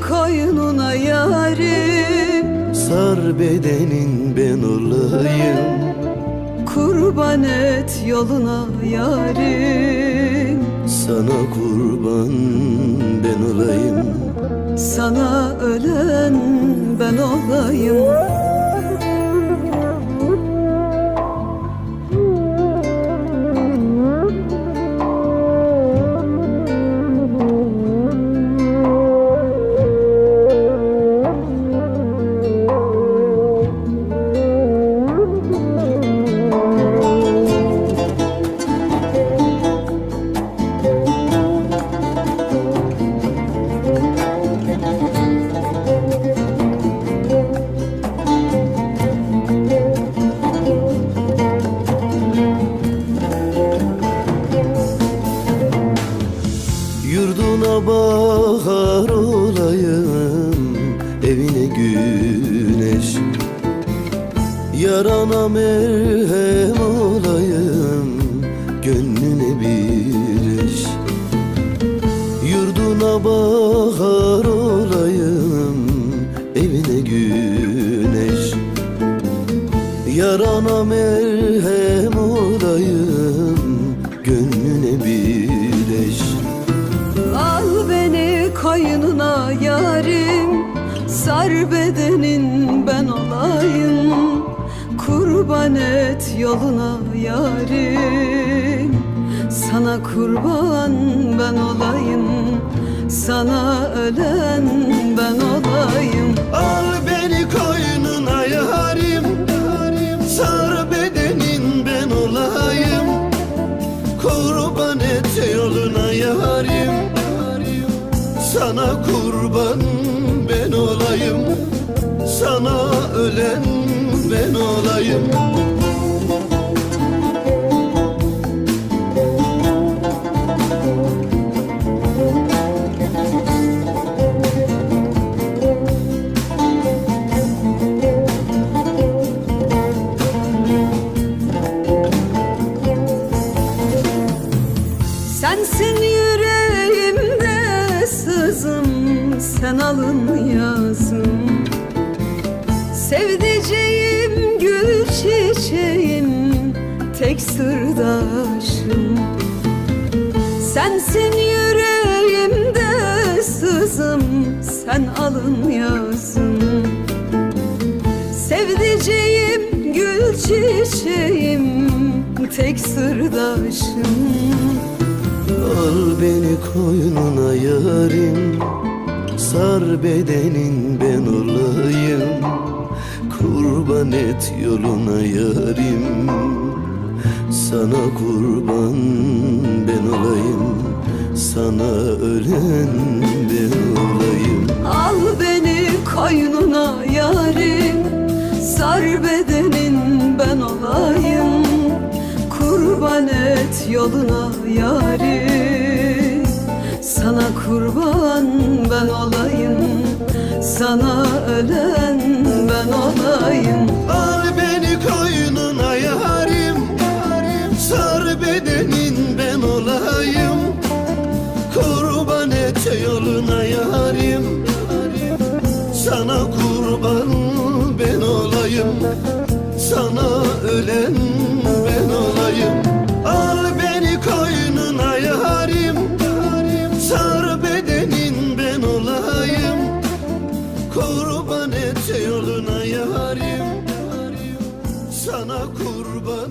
beni koynuna yarim Sar bedenin ben olayım Kurban et yoluna yarim Sana kurban ben olayım Sana ölen ben olayım Evine güneş. Yarana merhem olayım Gönlüne bir eş. Yurduna bahar olayım Evine güneş. Yarana merhem Sar bedenin ben olayım. Kurban et yoluna yarim. Sana kurban ben olayım. Sana ölen ben olayım. Al beni koynuna yarim. Sar bedenin ben olayım. Kurban et yoluna yarim. Sana kurban ben olayım Sana ölen ben olayım. Sensin Sen alın yazım Sevdiceğim gül çiçeğim Tek sırdaşım Sensin yüreğimde sızım Sen alın yazım Sevdiceğim gül çiçeğim Tek sırdaşım Al beni koynuna yarim Sar bedenin ben olayım. Kurban et yoluna yarim. Sana kurban ben olayım. Sana ölen ben olayım. Al beni koynuna yarim. Sar bedenin ben olayım. Kurban et yoluna yarim Sana kurban ben olayım Sana ölen ben olayım. Al Kurban et yoluna yarim. Sana kurban